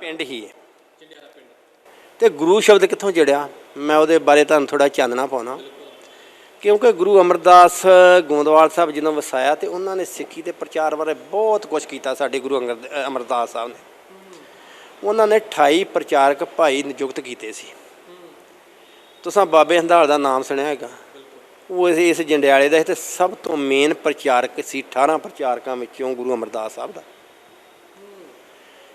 ਪਿੰਡ ਹੀ ਹੈ। ਤੇ ਗੁਰੂ ਸ਼ਬਦ ਕਿੱਥੋਂ ਜੜਿਆ? ਮੈਂ ਉਹਦੇ ਬਾਰੇ ਤੁਹਾਨੂੰ ਥੋੜਾ ਚਾਨਣਾ ਪਾਉਣਾ। ਕਿਉਂਕਿ ਗੁਰੂ ਅਮਰਦਾਸ ਗੋਂਦਵਾਲ ਸਾਹਿਬ ਜਦੋਂ ਵਸਾਇਆ ਤੇ ਉਹਨਾਂ ਨੇ ਸਿੱਖੀ ਦੇ ਪ੍ਰਚਾਰ ਬਾਰੇ ਬਹੁਤ ਕੁਝ ਕੀਤਾ ਸਾਡੇ ਗੁਰੂ ਅੰਗਦ, ਅਮਰਦਾਸ ਸਾਹਿਬ ਨੇ। ਉਹਨਾਂ ਨੇ 28 ਪ੍ਰਚਾਰਕ ਭਾਈ ਨਿਯੁਕਤ ਕੀਤੇ ਸੀ। ਤੁਸੀਂ ਬਾਬੇ ਹੰਦਾਲ ਦਾ ਨਾਮ ਸੁਣਿਆ ਹੈਗਾ ਉਹ ਇਸ- ਜੰਡਿਆਲੇ ਦਾ ਤੇ ਸਭ ਤੋਂ ਮੇਨ ਪ੍ਰਚਾਰਕ ਸੀ 18 ਪ੍ਰਚਾਰਕਾਂ ਵਿੱਚੋਂ ਗੁਰੂ ਅਮਰਦਾਸ ਸਾਹਿਬ ਦਾ।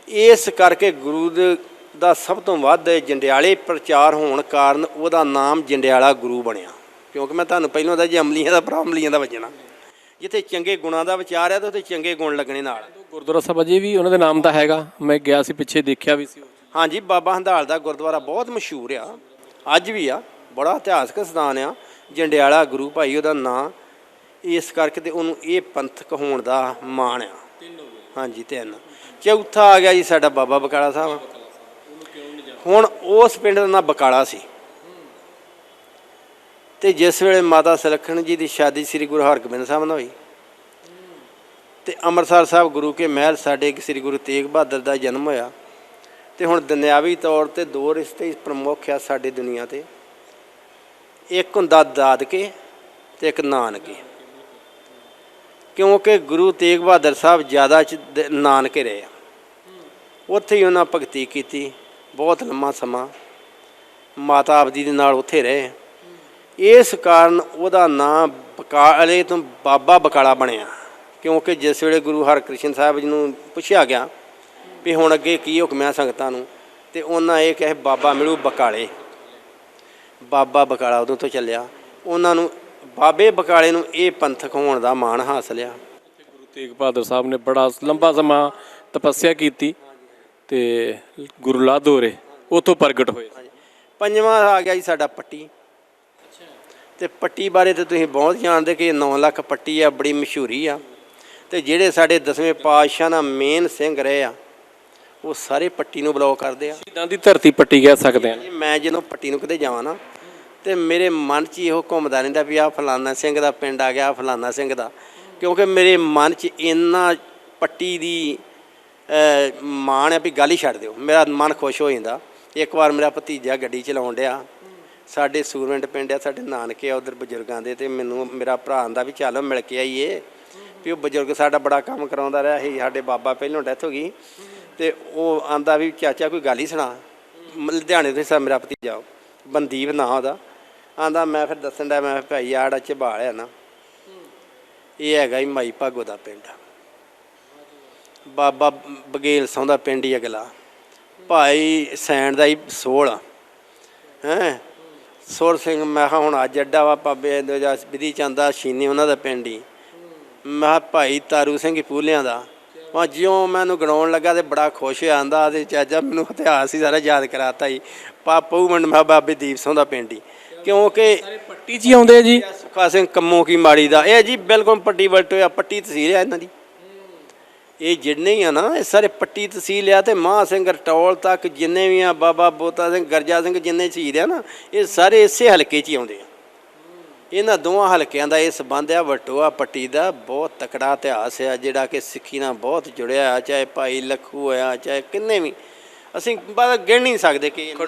ਇਸ ਕਰਕੇ ਗੁਰੂ ਦੇ- ਦਾ ਸਭ ਤੋਂ ਵੱਧ ਜੰਡਿਆਲੇ ਪ੍ਰਚਾਰ ਹੋਣ ਕਾਰਨ ਉਹਦਾ ਨਾਮ ਜੰਡਿਆਲਾ ਗੁਰੂ ਬਣਿਆ। ਕਿਉਂਕਿ ਮੈਂ ਤੁਹਾਨੂੰ ਪਹਿਲਾਂ ਦਾ ਜੀ ਅਮਲੀਆਂ ਦਾ ਭਰਾ ਅਮਲੀਆਂ ਦਾ ਵੱਜਣਾ ਜਿੱਥੇ ਚੰਗੇ ਗੁਣਾਂ ਦਾ ਵਿਚਾਰ ਹੈ ਤਾਂ ਉੱਥੇ ਚੰਗੇ ਗੁਣ ਲੱਗਣੇ ਨਾਲ। ਗੁਰਦੁਆਰਾ ਸਾਹਿਬ ਅਜੇ ਵੀ ਉਹਨਾਂ ਦੇ ਨਾਮ ਦਾ ਹੈਗਾ। ਮੈਂ ਗਿਆ ਸੀ ਪਿੱਛੇ ਦੇਖਿਆ ਵੀ ਸੀ। ਹਾਂਜੀ ਬਾਬਾ ਹੰਦਾਲ ਦਾ ਗੁਰਦੁਆਰਾ ਬਹੁਤ ਮਸ਼ਹੂਰ ਆ। ਅੱਜ ਵੀ ਆ ਬੜਾ ਇਤਿਹਾਸਕ ਸਥਾਨ ਆ। ਜੰਡਿਆਲਾ ਗੁਰੂ ਭਾਈ ਉਹਦਾ ਨਾਂ ਇਸ ਕਰਕੇ ਤੇ ਉਹਨੂੰ ਇਹ ਪੰਥਕ ਹੋਣ ਦਾ ਮਾਣ ਆ। ਹਾਂਜੀ, ਤਿੰਨ। ਚੌਥਾ ਆ ਗਿਆ ਜੀ ਸਾਡਾ ਬਾਬਾ ਬਕਾਲਾ ਸਾਹਿਬ। ਹੁਣ ਉਸ ਪਿੰਡ ਦਾ ਨਾਂ ਬਕਾਲਾ ਸੀ। ਤੇ ਜਿਸ ਵੇਲੇ ਮਾਤਾ ਸੁਲੱਖਣ ਜੀ ਦੀ ਸ਼ਾਦੀ ਸ੍ਰੀ ਗੁਰੂ ਹਰਗੋਬਿੰਦ ਸਾਹਿਬ ਨਾਲ ਹੋਈ, ਤੇ ਅੰਮ੍ਰਿਤਸਰ ਸਾਹਿਬ ਗੁਰੂ ਕੇ ਮਹਿਲ ਸਾਡੇ ਸ੍ਰੀ ਗੁਰੂ ਤੇਗ ਬਹਾਦਰ ਦਾ ਜਨਮ ਹੋਇਆ। ਤੇ ਹੁਣ ਦੁਨਿਆਵੀ ਤੌਰ ਤੇ ਦੋ ਰਿਸ਼ਤੇ ਪ੍ਰਮੁੱਖ ਆ ਸਾਡੀ ਦੁਨੀਆ ਤੇ। ਇੱਕ ਹੁੰਦਾ ਦਾਦਕੇ ਤੇ ਇੱਕ ਨਾਨਕੇ। ਕਿਉਂਕਿ ਗੁਰੂ ਤੇਗ ਬਹਾਦਰ ਸਾਹਿਬ ਜ਼ਿਆਦਾ ਚ ਨਾਨਕੇ ਰਹੇ ਆ। ਉੱਥੇ ਹੀ ਉਹਨਾਂ ਭਗਤੀ ਕੀਤੀ, ਬਹੁਤ ਲੰਮਾ ਸਮਾਂ। ਮਾਤਾ ਆਪਦੀ ਦੇ ਨਾਲ ਉੱਥੇ ਰਹੇ। ਇਸ ਕਾਰਨ ਉਹਦਾ ਨਾਮ ਬਕਾਲੇ ਤੋਂ ਬਾਬਾ ਬਕਾਲਾ ਬਣਿਆ। ਕਿਉਂਕਿ ਜਿਸ ਵੇਲੇ ਗੁਰੂ ਹਰਕ੍ਰਿਸ਼ਨ ਸਾਹਿਬ ਜੀ ਨੂੰ ਪੁੱਛਿਆ ਗਿਆ ਵੀ ਹੁਣ ਅੱਗੇ ਕੀ ਹੁਕਮ ਹੈ ਸੰਗਤਾਂ ਨੂੰ, ਤੇ ਉਹਨਾਂ ਇਹ ਕਹੇ, ਬਾਬਾ ਮਿਲੂ ਬਕਾਲੇ। ਬਾਬਾ ਬਕਾਲਾ ਉਦੋਂ ਤੋਂ ਚੱਲਿਆ। ਉਹਨਾਂ ਨੂੰ ਬਾਬੇ ਬਕਾਲੇ ਨੂੰ ਇਹ ਪੰਥਕ ਹੋਣ ਦਾ ਮਾਣ ਹਾਸਲ ਆ। ਗੁਰੂ ਤੇਗ ਬਹਾਦਰ ਸਾਹਿਬ ਨੇ ਬੜਾ ਲੰਬਾ ਸਮਾਂ ਤਪੱਸਿਆ ਕੀਤੀ ਤੇ ਗੁਰੂ ਲਾਦੋਰੇ ਉਥੋਂ ਪ੍ਰਗਟ ਹੋਏ। ਪੰਜਵਾਂ ਆ ਗਿਆ ਜੀ ਸਾਡਾ ਪੱਟੀ। ਤੇ ਪੱਟੀ ਬਾਰੇ ਤੇ ਤੁਸੀਂ ਬਹੁਤ ਜਾਣਦੇ ਕਿ 9 ਲੱਖ ਪੱਟੀ ਆ ਬੜੀ ਮਸ਼ਹੂਰੀ ਆ। ਤੇ ਜਿਹੜੇ ਸਾਡੇ ਦਸਵੇਂ ਪਾਤਸ਼ਾਹ ਦਾ ਮੇਨ ਸਿੰਘ ਰਹੇ ਆ ਉਹ ਸਾਰੇ ਪੱਟੀ ਨੂੰ ਬਲੌਕ ਕਰਦੇ ਆ। ਸ਼ਹੀਦਾਂ ਦੀ ਧਰਤੀ ਪੱਟੀ ਕਹਿ ਸਕਦੇ ਜੀ ਮੈਂ ਜਦੋਂ ਪੱਟੀ ਨੂੰ ਕਿਤੇ ਜਾਵਾਂ ਨਾ ਤੇ ਮੇਰੇ ਮਨ 'ਚ ਇਹੋ ਘੁੰਮਦਾ ਰਹਿੰਦਾ ਵੀ ਆ ਫਲਾਨਾ ਸਿੰਘ ਦਾ ਪਿੰਡ ਆ ਗਿਆ ਫਲਾਨਾ ਸਿੰਘ ਦਾ। ਕਿਉਂਕਿ ਮੇਰੇ ਮਨ 'ਚ ਇੰਨਾ ਪੱਟੀ ਦੀ ਮਾਣ ਹੈ ਵੀ ਗੱਲ ਹੀ ਛੱਡ ਦਿਓ। ਮੇਰਾ ਮਨ ਖੁਸ਼ ਹੋ ਜਾਂਦਾ। ਇੱਕ ਵਾਰ ਮੇਰਾ ਭਤੀਜਾ ਗੱਡੀ ਚਲਾਉਣ ਡਿਆ। ਸਾਡੇ ਸੂਰਵਿੰਡ ਪਿੰਡ ਆ, ਸਾਡੇ ਨਾਨਕੇ ਆ, ਉਧਰ ਬਜ਼ੁਰਗਾਂ ਦੇ ਤੇ ਮੈਨੂੰ, ਮੇਰਾ ਭਰਾ ਆਂਦਾ ਵੀ ਚੱਲ ਮਿਲ ਕੇ ਆਈਏ। ਵੀ ਉਹ ਬਜ਼ੁਰਗ ਸਾਡਾ ਬੜਾ ਕੰਮ ਕਰਾਉਂਦਾ ਰਿਹਾ ਸੀ। ਸਾਡੇ ਬਾਬਾ ਪਹਿਲੋਂ ਡੈਥ ਹੋ ਗਈ। ਤੇ ਉਹ ਆਂਦਾ ਵੀ ਚਾਚਾ ਕੋਈ ਗੱਲ ਹੀ ਸੁਣਾ। ਲੁਧਿਆਣੇ ਤੋਂ ਸਾ ਮੇਰਾ ਭਤੀਜਾ। ਬੰਦੀਪ ਨਾਂ ਉਹਦਾ। ਆਂਦਾ ਮੈਂ ਫਿਰ ਦੱਸਣ ਦਾ ਮੈਂ ਕਿਹਾ ਭਾਈ ਆੜਾ ਝਬਾਲ ਆ ਨਾ, ਇਹ ਹੈਗਾ ਹੀ ਮਾਈ ਭਾਗੋ ਦਾ ਪਿੰਡ। ਬਾਬਾ ਬਗੇਲ ਸਿੰਘ ਦਾ ਪਿੰਡ ਹੀ ਅਗਲਾ। ਭਾਈ ਸੈਣ ਦਾ ਹੀ ਸੋਲ ਹੈ? ਸੁਰ ਸਿੰਘ, ਮੈਂ ਕਿਹਾ ਹੁਣ ਅੱਜ ਅੱਡਾ ਵਾ ਬਾਬੇ ਦੇ ਜਾਂ ਵਿਧੀ ਚੰਦਾ ਸ਼ੀਨੀ ਉਹਨਾਂ ਦਾ ਪਿੰਡ ਹੀ। ਮੈਂ ਕਿਹਾ ਭਾਈ ਤਾਰੂ ਸਿੰਘ ਹੀ ਪੂਲਿਆਂ ਦਾ। ਮੈਂ ਜਿਉਂ ਮੈਨੂੰ ਗਣਾਉਣ ਲੱਗਾ ਤੇ ਬੜਾ ਖੁਸ਼ ਹੋਇਆ ਆਂਦਾ ਤੇ ਚਾਚਾ ਮੈਨੂੰ ਇਤਿਹਾਸ ਹੀ ਸਾਰਾ ਯਾਦ ਕਰਾਤਾ ਹੀ ਪਾਪੂ ਮੰਡ ਮੈਂ ਬਾਬੇ ਦੀਪ ਸਿੰਘ ਦਾ ਪਿੰਡ ਹੀ। ਕਿਉਂਕਿ ਪੱਟੀ ਹੀ ਆਉਂਦੇ ਆ ਜੀ। ਸੁਖਾ ਸਿੰਘ ਕੰਮੋਂ ਕੀ ਮਾੜੀ ਦਾ। ਇਹ ਜੀ ਬਿਲਕੁਲ ਪੱਟੀ ਵਲਟ ਹੋਇਆ ਪੱਟੀ ਤਹਿਸੀਲ ਹੈ ਇਹਨਾਂ ਦੀ। ਇਹ ਜਿੰਨੇ ਹੀ ਆ ਨਾ ਇਹ ਸਾਰੇ ਪੱਟੀ ਤਹਿਸੀਲ ਆ ਤੇ ਮਹਾਂ ਸਿੰਘ ਰਟੌਲ ਤੱਕ ਜਿੰਨੇ ਵੀ ਆ ਬਾਬਾ ਬੋਤਾ ਸਿੰਘ ਗਰਜਾ ਸਿੰਘ ਜਿੰਨੇ ਸ਼ਹੀਦ ਆ ਨਾ ਇਹ ਸਾਰੇ ਇਸੇ ਹਲਕੇ 'ਚ ਹੀ ਆਉਂਦੇ ਆ। ਇਹਨਾਂ ਦੋਵਾਂ ਹਲਕਿਆਂ ਦਾ ਇਹ ਸੰਬੰਧ ਆ ਵਟੋਆ ਪੱਟੀ ਦਾ ਬਹੁਤ ਤਕੜਾ ਇਤਿਹਾਸ ਆ ਜਿਹੜਾ ਕਿ ਸਿੱਖੀ ਨਾਲ ਬਹੁਤ ਜੁੜਿਆ ਆ ਚਾਹੇ ਭਾਈ ਲਖੂ ਆ ਚਾਹੇ ਕਿੰਨੇ ਵੀ। ਅਸੀਂ ਬਸ ਗਿਣ ਨਹੀਂ ਸਕਦੇ ਕਿ